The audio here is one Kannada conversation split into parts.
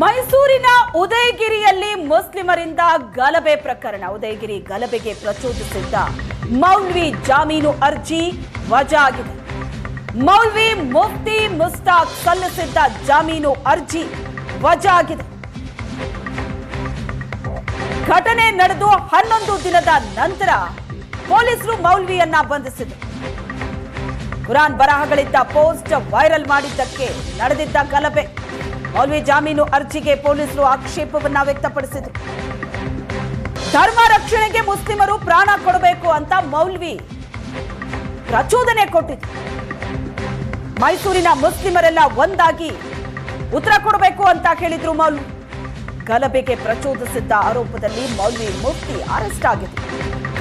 ಮೈಸೂರಿನ ಉದಯಗಿರಿಯಲ್ಲಿ ಮುಸ್ಲಿಮರಿಂದ ಗಲಭೆ ಪ್ರಕರಣ. ಉದಯಗಿರಿ ಗಲಭೆಗೆ ಪ್ರಚೋದಿಸಿದ್ದ ಮೌಲ್ವಿ ಜಾಮೀನು ಅರ್ಜಿ ವಜಾ ಆಗಿದೆ ಮೌಲ್ವಿ ಮುಫ್ತಿ ಮುಸ್ತಾಕ್ ಸಲ್ಲಿಸಿದ್ದ ಜಾಮೀನು ಅರ್ಜಿ ವಜಾ ಆಗಿದೆ ಘಟನೆ ನಡೆದು ಹನ್ನೊಂದು ದಿನದ ನಂತರ ಪೊಲೀಸರು ಮೌಲ್ವಿಯನ್ನ ಬಂಧಿಸಿದರು. ಕುರಾನ್ ಬರಹಗಳಿದ್ದ ಪೋಸ್ಟ್ ವೈರಲ್ ಮಾಡಿದ್ದಕ್ಕೆ ನಡೆದಿದ್ದ ಗಲಭೆ. ಮೌಲ್ವಿ ಜಾಮೀನು ಅರ್ಜಿಗೆ ಪೊಲೀಸರು ಆಕ್ಷೇಪವನ್ನ ವ್ಯಕ್ತಪಡಿಸಿದರು. ಧರ್ಮ ರಕ್ಷಣೆಗೆ ಮುಸ್ಲಿಮರು ಪ್ರಾಣ ಕೊಡಬೇಕು ಅಂತ ಮೌಲ್ವಿ ಪ್ರಚೋದನೆ ಕೊಟ್ಟಿದ್ರು. ಮೈಸೂರಿನ ಮುಸ್ಲಿಮರೆಲ್ಲ ಒಂದಾಗಿ ಉತ್ತರ ಕೊಡಬೇಕು ಅಂತ ಹೇಳಿದ್ರು ಮೌಲ್ವಿ. ಗಲಭೆಗೆ ಪ್ರಚೋದಿಸಿದ್ದ ಆರೋಪದಲ್ಲಿ ಮೌಲ್ವಿ ಮುಫ್ತಿ ಅರೆಸ್ಟ್ ಆಗಿದ್ರು.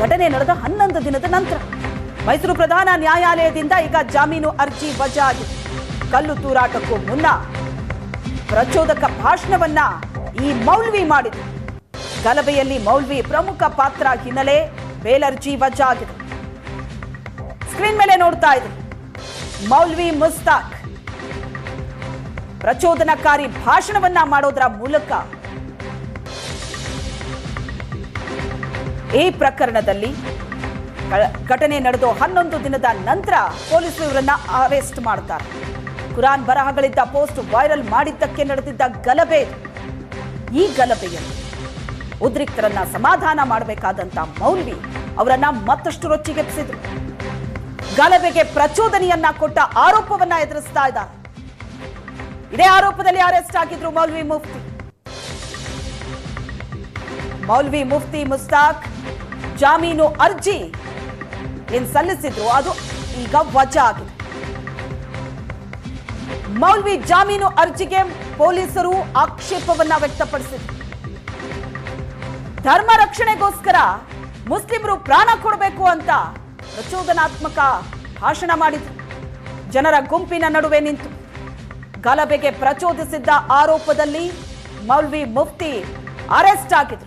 ಘಟನೆ ನಡೆದ ಹನ್ನೊಂದು ದಿನದ ನಂತರ ಮೈಸೂರು ಪ್ರಧಾನ ನ್ಯಾಯಾಲಯದಿಂದ ಈಗ ಜಾಮೀನು ಅರ್ಜಿ ವಜಾ ಆಗಿದೆ. ಕಲ್ಲು ತೂರಾಟಕ್ಕೂ ಮುನ್ನ ಪ್ರಚೋದಕ ಭಾಷಣವನ್ನ ಈ ಮೌಲ್ವಿ ಮಾಡಿದ್ರು ಗಲಭೆಯಲ್ಲಿ ಮೌಲ್ವಿ ಪ್ರಮುಖ ಪಾತ್ರ ಹಿನ್ನೆಲೆ ಬೇಲರ್ಜಿ ವಜಾ ಆಗಿದೆ ಸ್ಕ್ರೀನ್ ಮೇಲೆ ನೋಡ್ತಾ ಇದೆ ಮೌಲ್ವಿ ಮುಸ್ತಾಕ್. ಪ್ರಚೋದನಕಾರಿ ಭಾಷಣವನ್ನ ಮಾಡೋದರ ಮೂಲಕ ಈ ಪ್ರಕರಣದಲ್ಲಿ ಘಟನೆ ನಡೆದು ಹನ್ನೊಂದು ದಿನದ ನಂತರ ಪೊಲೀಸರು ಇವರನ್ನ ಅರೆಸ್ಟ್ ಮಾಡ್ತಾರೆ. ಕುರಾನ್ ಬರಹಗಳಿದ್ದ ಪೋಸ್ಟ್ ವೈರಲ್ ಮಾಡಿದ್ದಕ್ಕೆ ನಡೆದಿದ್ದ ಗಲಭೆ. ಈ ಗಲಭೆಯಲ್ಲಿ ಉದ್ರಿಕ್ತರನ್ನ ಸಮಾಧಾನ ಮಾಡಬೇಕಾದಂತ ಮೌಲ್ವಿ ಅವರನ್ನ ಮತ್ತಷ್ಟು ರೊಚ್ಚಿಗೆಪ್ಪಿಸಿದ್ರು ಗಲಭೆಗೆ ಪ್ರಚೋದನೆಯನ್ನ ಕೊಟ್ಟ ಆರೋಪವನ್ನ ಎದುರಿಸ್ತಾ ಇದ್ದಾರೆ. ಇದೇ ಆರೋಪದಲ್ಲಿ ಅರೆಸ್ಟ್ ಆಗಿದ್ರು ಮೌಲ್ವಿ ಮುಫ್ತಿ. ಮೌಲ್ವಿ ಮುಫ್ತಿ ಮುಸ್ತಾಕ್ ಜಾಮೀನು ಅರ್ಜಿ ಏನ್ ಸಲ್ಲಿಸಿದ್ರು ಅದು ಈಗ ವಜಾ ಆಗಿದೆ. ಮೌಲ್ವಿ ಜಾಮೀನು ಅರ್ಜಿಗೆ ಪೊಲೀಸರು ಆಕ್ಷೇಪವನ್ನ ವ್ಯಕ್ತಪಡಿಸಿದ್ರು. ಧರ್ಮ ರಕ್ಷಣೆಗೋಸ್ಕರ ಮುಸ್ಲಿಮರು ಪ್ರಾಣ ಕೊಡಬೇಕು ಅಂತ ಪ್ರಚೋದನಾತ್ಮಕ ಭಾಷಣ ಮಾಡಿದ್ರು. ಜನರ ಗುಂಪಿನ ನಡುವೆ ನಿಂತು. ಗಲಭೆಗೆ ಪ್ರಚೋದಿಸಿದ್ದ ಆರೋಪದಲ್ಲಿ ಮೌಲ್ವಿ ಮುಫ್ತಿ ಅರೆಸ್ಟ್ ಆಗಿದ್ರು.